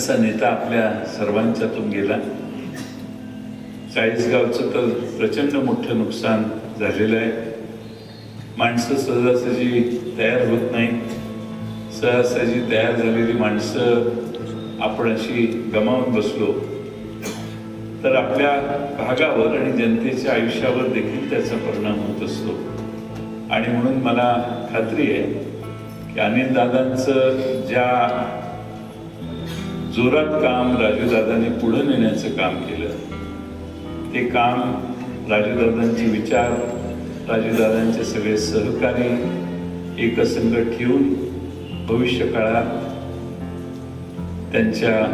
असा नेता आपल्या सर्वांच्यातून गेला. चाळीसगावचं तर प्रचंड मोठं नुकसान झालेलं आहे. माणसं सहजासहजी तयार होत नाही. सहजासहजी तयार झालेली माणसं आपण अशी गमावून बसलो. तर आपल्या भागावर आणि जनतेच्या आयुष्यावर देखील त्याचा परिणाम होत असतो. आणि म्हणून मला खात्री आहे की अनिल दादांचं ज्या जोरात काम राजूदादांनी पुढे नेण्याचं काम केलं. ते काम राजूदादांचे विचार राजूदादांचे सगळे सहकारी एकसंघ ठेवून भविष्य काळात त्यांच्या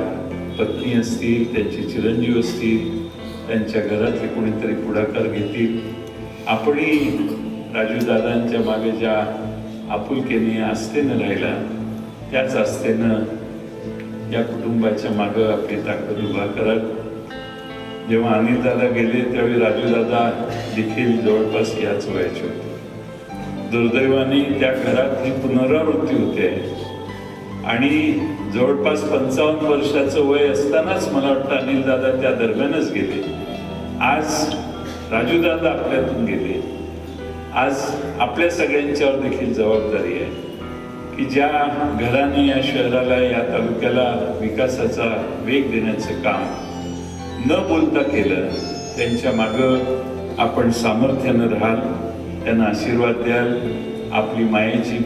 पत्नी असतील त्यांचे चिरंजीव असतील त्यांच्या घरातले कोणीतरी पुढाकार घेतील. आपणही राजूदादांच्या मागे ज्या आपुलकीने आस्थेनं राहिला त्याच आस्थेनं या कुटुंबाच्या मागं आपली ताकद उभा करा जेव्हा अनिल दादा गेले त्यावेळी राजूदादा देखील जवळपास याच वयाचे होते. दुर्दैवाने त्या घरात ही पुनरावृत्ती होते आणि जवळपास पंचावन्न वर्षाचं वय असतानाच मला वाटतं अनिल दादा त्या दरम्यानच गेले. आज राजूदादा आपल्यातून गेले. आज आपल्या सगळ्यांच्यावर देखील जबाबदारी आहे. की ज्या घराने या शहराला या तालुक्याला विकासाचा वेग देण्याचं काम न बोलता केलं त्यांच्या मागं आपण सामर्थ्यानं राहाल त्यांना आशीर्वाद द्याल. आपली मायेची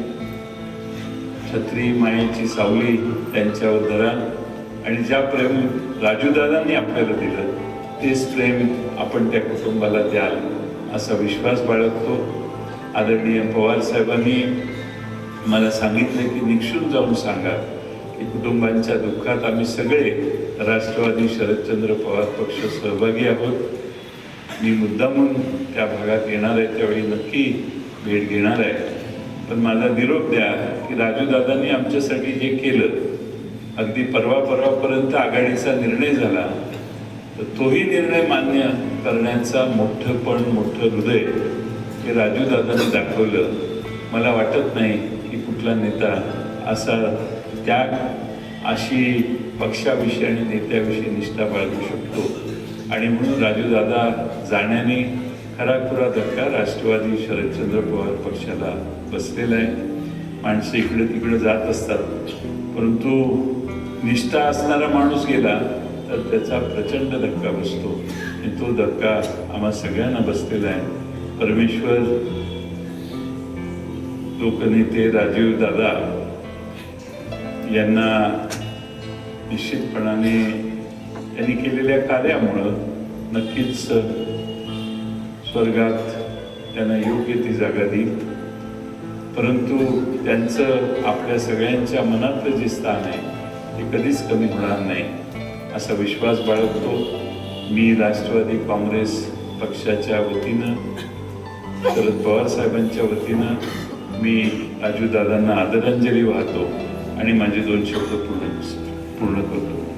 छत्री मायेची सावली त्यांच्यावर धरा. आणि ज्या प्रेम राजूदादांनी आपल्याला दिलं तेच प्रेम आपण त्या कुटुंबाला द्याल असा विश्वास बाळगतो. आदरणीय पवार साहेबांनी मला सांगितलं की निक्षून जाऊन सांगा की कुटुंबांच्या दुःखात आम्ही सगळे राष्ट्रवादी शरदचंद्र पवार पक्ष सहभागी आहोत. मी मुद्दामून त्या भागात येणार आहे त्यावेळी नक्की भेट घेणार आहे. पण माझा निरोप द्या की राजूदादांनी आमच्यासाठी जे केलं. अगदी परवा परवापर्यंत आघाडीचा निर्णय झाला. तर तोही निर्णय मान्य करण्याचा मोठं पण मोठं हृदय हे राजूदादांनी दाखवलं. मला वाटत नाही कुठला नेता असा त्याग अशी पक्षाविषयी आणि नेत्याविषयी निष्ठा बाळगू शकतो. आणि म्हणून राजूदादा जाण्याने खराखुरा धक्का राष्ट्रवादी शरदचंद्र पवार पक्षाला बसलेला आहे. माणसं इकडे तिकडे जात असतात. परंतु निष्ठा असणारा माणूस गेला तर त्याचा प्रचंड धक्का बसतो. आणि तो धक्का आम्हा सगळ्यांना बसलेला आहे. परमेश्वर लोकनेते राजीव दादा यांना निश्चितपणाने त्यांनी केलेल्या कार्यामुळं नक्कीच स्वर्गात त्यांना योग्य ती जागा देईल. परंतु त्यांचं आपल्या सगळ्यांच्या मनातलं जे स्थान आहे ते कधीच कमी होणार नाही असा विश्वास बाळगतो. मी राष्ट्रवादी काँग्रेस पक्षाच्या वतीनं शरद पवार साहेबांच्या वतीनं मी राजूदादांना आदरांजली वाहतो आणि माझे दोन शब्द पूर्ण पूर्ण करतो.